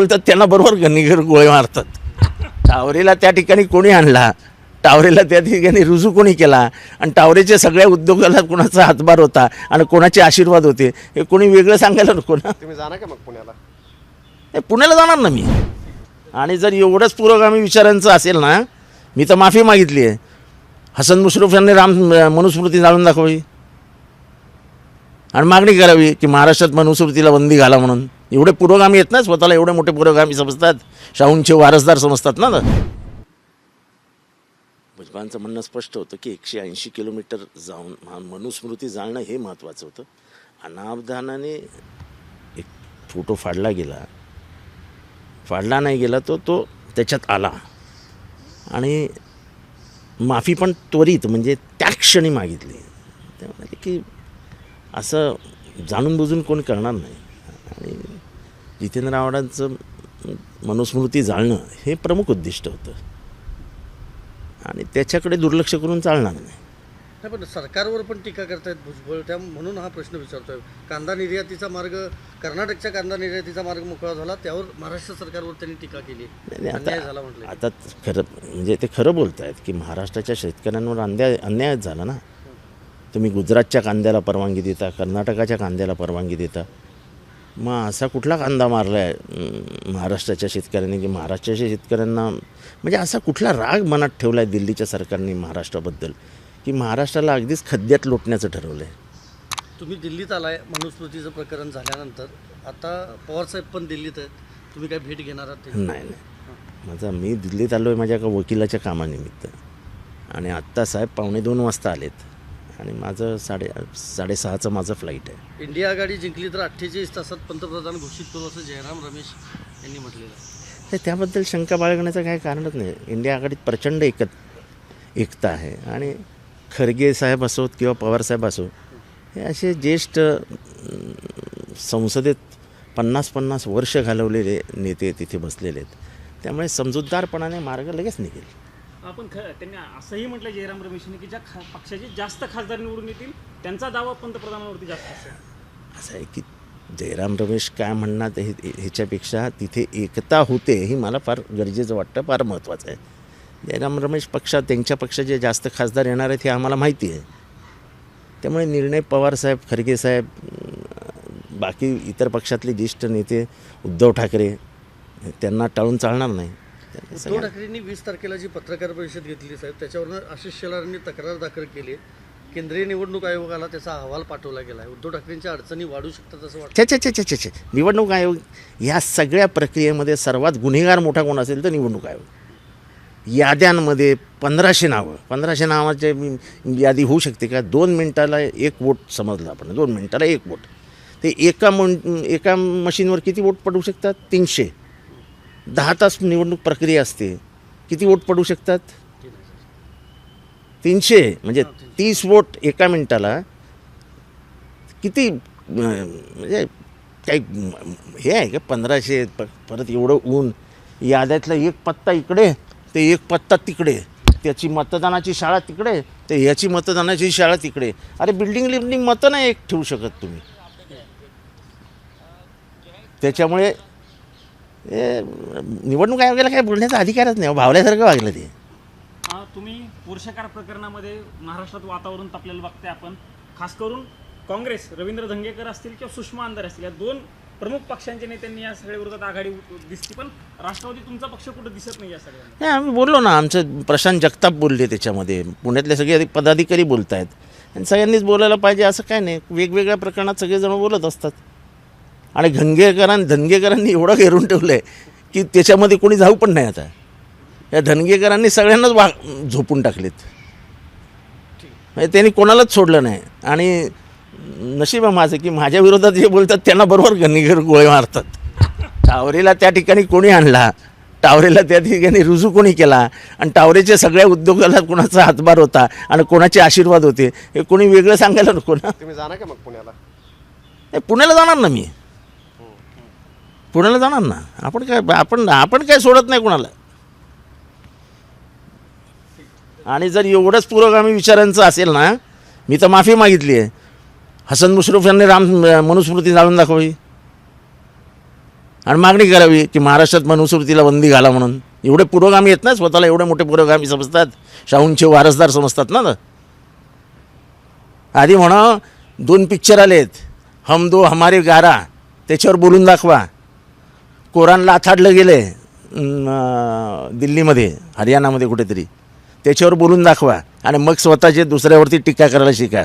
बोलतात त्यांना बरोबर गणिगर गोळे मारतात. टावरेला त्या ठिकाणी कोणी आणला? टावरेला त्या ठिकाणी रुजू कोणी केला? आणि टावरेच्या सगळ्या उद्योगाला कोणाचा हातभार होता? आणि कोणाचे आशीर्वाद होते? हे कोणी वेगळं सांगायला नको ना. तुम्ही जाणार का मग पुण्याला? पुण्याला जाणार ना मी. आणि जर एवढंच पुरोगामी विचारांचं असेल ना मी तर माफी मागितली आहे. हसन मुश्रफ यांनी राम मनुस्मृती जाळून दाखवावी. आणि मागणी करावी की महाराष्ट्रात मनुस्मृतीला बंदी घाला म्हणून. एवढे पुरोगामी आहेत ना स्वतःला एवढे मोठे पुरोगामी समजतात. शाहूंचे वारसदार समजतात ना भुजबळांचं म्हणणं स्पष्ट होतं की एकशे ऐंशी किलोमीटर जाऊन मनुस्मृती जाळणं हे महत्त्वाचं होतं. अनावधानाने एक फोटो फाडला गेला. फाडला नाही गेला तो तो त्याच्यात आला. आणि माफी पण त्वरित म्हणजे त्या क्षणी मागितली. ते म्हणाले की असं जाणून बुजून कोण करणार नाही. आणि जितेंद्र आव्हाडांचं मनुस्मृती जाळणं हे प्रमुख उद्दिष्ट होतं. आणि त्याच्याकडे दुर्लक्ष करून चालणार नाही. नाही पण सरकारवर पण टीका करतायत भुजबळ. त्या म्हणून हा प्रश्न विचारतोय. कांदा निर्यातीचा मार्ग कर्नाटकच्या कांदा निर्यातीचा मार्ग मोकळा झाला त्यावर महाराष्ट्र सरकारवर त्यांनी टीका केली. अन्याय झाला म्हटलं आता खरं म्हणजे ते खरं बोलत आहेत की महाराष्ट्राच्या शेतकऱ्यांवर अन्याय अन्यायच झाला ना. तुम्ही गुजरातच्या कांद्याला परवानगी देता कर्नाटकाच्या कांद्याला परवानगी देता. मग असा कुठला कांदा मारला आहे महाराष्ट्राच्या शेतकऱ्यांनी की महाराष्ट्राच्या शेतकऱ्यांना म्हणजे असा कुठला राग मनात ठेवला आहे दिल्लीच्या सरकारने महाराष्ट्राबद्दल की महाराष्ट्राला अगदीच खद्यात लोटण्याचं ठरवलं आहे तुम्ही दिल्लीत आलाय मनुस्मृतीचं प्रकरण झाल्यानंतर. आता पवारसाहेब पण दिल्लीत आहेत. तुम्ही काय भेट घेणार आहात? नाही नाही. माझा मी दिल्लीत आलो आहे माझ्या एका वकिलाच्या कामानिमित्त. आणि आत्ता साहेब पावणे दोन वाजता आलेत. आणि माझं साडे साडेसहाचं माझं फ्लाईट आहे. इंडिया आघाडी जिंकली तर अठ्ठेचाळीस तासात पंतप्रधान घोषित करू असं जयराम रमेश यांनी म्हटलेलं आहे. तर त्याबद्दल शंका बाळगण्याचं काही कारणच नाही. इंडिया आघाडीत प्रचंड एकत एकता आहे. आणि खरगे साहेब असोत किंवा पवार साहेब असो हे असे ज्येष्ठ अं, संसदेत पन्नास पन्नास वर्ष घालवलेले नेते तिथे बसलेले आहेत. त्यामुळे समजूतदारपणाने मार्ग लगेच निघेल. आपण ख त्यांनी असंही म्हटलं जयराम रमेशने की ज्या खा पक्षाचे जास्त खासदार निवडून येतील त्यांचा दावा पंतप्रधानांवरती जास्त असेल. असं आहे की जयराम रमेश काय म्हणणार हे ह्याच्यापेक्षा तिथे एकता होते ही मला फार गरजेचं वाटतं फार महत्त्वाचं आहे. जयराम रमेश पक्षात त्यांच्या पक्षाचे जास्त खासदार येणार आहेत हे आम्हाला माहिती आहे. त्यामुळे निर्णय पवारसाहेब खरगेसाहेब साहेब बाकी इतर पक्षातले ज्येष्ठ नेते उद्धव ठाकरे त्यांना टाळून चालणार नाही. उद्धव ठाकरेंनी वीस तारखेला जी पत्रकार परिषद घेतली साहेब त्याच्यावरनं आशिष शेलारांनी तक्रार दाखल केली. केंद्रीय निवडणूक आयोगाला त्याचा अहवाल पाठवला गेला आहे उद्धव ठाकरेंच्या अडचणी वाढू शकतात असं वाटतं. निवडणूक आयोग या सगळ्या प्रक्रियेमध्ये सर्वात गुन्हेगार मोठा कोण असेल तर निवडणूक आयोग. याद्यांमध्ये पंधराशे नावं. पंधराशे नावाचे यादी होऊ शकते का? दोन मिनटाला एक वोट समजलं आपण. दोन मिनटाला एक वोट. ते एका मन एका मशीनवर किती वोट पडू शकतात? तीनशे. दहा तास निवडणूक प्रक्रिया असते. किती वोट पडू शकतात? तीनशे म्हणजे तीस वोट एका मिनिटाला. किती म्हणजे काही हे आहे का पंधराशे प परत एवढं ऊन. याद्यातला एक पत्ता इकडे ते एक पत्ता तिकडे. त्याची मतदानाची शाळा तिकडे ते याची मतदानाची शाळा तिकडे. अरे बिल्डिंग लिल्डिंग मतं नाही एक ठेवू शकत तुम्ही. त्याच्यामुळे हे निवडणूक आयोगाला काय बोलण्याचा अधिकारच नाही भावल्यासारखं वागलं ते. हा, तुम्ही पुरुषकार प्रकरणामध्ये महाराष्ट्रात वातावरण तापलेलं बघताय आपण. खास करून काँग्रेस रवींद्र धंगेकर असतील किंवा सुषमा अंधारे असतील या दोन प्रमुख पक्षांच्या नेत्यांनी या सगळ्या विरोधात आघाडी दिसते पण राष्ट्रवादी तुमचा पक्ष कुठं दिसत नाही या सगळ्यांना? नाही आम्ही बोललो ना आमचं प्रशांत जगताप बोलले त्याच्यामध्ये. पुण्यातले सगळे पदाधिकारी बोलत आहेत आणि सगळ्यांनीच बोलायला पाहिजे असं काय नाही. वेगवेगळ्या प्रकरणात सगळेजण बोलत असतात. आणि घंगेकरां धनगेकरांनी एवढं घेरून ठेवलं आहे की त्याच्यामध्ये कोणी जाऊ पण नाही आता. या धनगेकरांनी सगळ्यांनाच वा झोपून टाकलेत. म्हणजे त्यांनी कोणालाच सोडलं नाही. आणि नशीब आहे माझं की माझ्या विरोधात जे बोलतात त्यांना बरोबर गणिगर गोळे मारतात. टावरेला त्या ठिकाणी कोणी आणला? टावरेला त्या ठिकाणी रुजू कोणी केला? आणि टावरेच्या सगळ्या उद्योगाला कोणाचा हातभार होता? आणि कोणाचे आशीर्वाद होते? हे कोणी वेगळं सांगायला नको ना. तुम्ही जाणार का मग पुण्याला? नाही, पुण्याला जाणार ना मी. पुण्याला जाणार ना? आपण काय आपण आपण काय सोडत नाही कुणाला. आणि जर एवढंच पुरोगामी विचारांचं असेल ना मी तर माफी मागितली आहे. हसन मुश्रफ यांनी राम मनुस्मृती जाळून दाखवावी. आणि मागणी करावी की महाराष्ट्रात मनुस्मृतीला बंदी घाला म्हणून. एवढे पुरोगामी येत ना स्वतःला एवढे मोठे पुरोगामी समजतात. शाहूंचे वारसदार समजतात ना. आधी म्हणा दोन पिक्चर आलेत. हम दो हमारे गारा त्याच्यावर बोलून दाखवा. कोरानला आथाडलं आहे दिल्लीमध्ये हरियाणामध्ये कुठेतरी. त्याच्यावर बोलून दाखवा आणि मग स्वतःचे दुसऱ्यावरती टीका करायला शिका.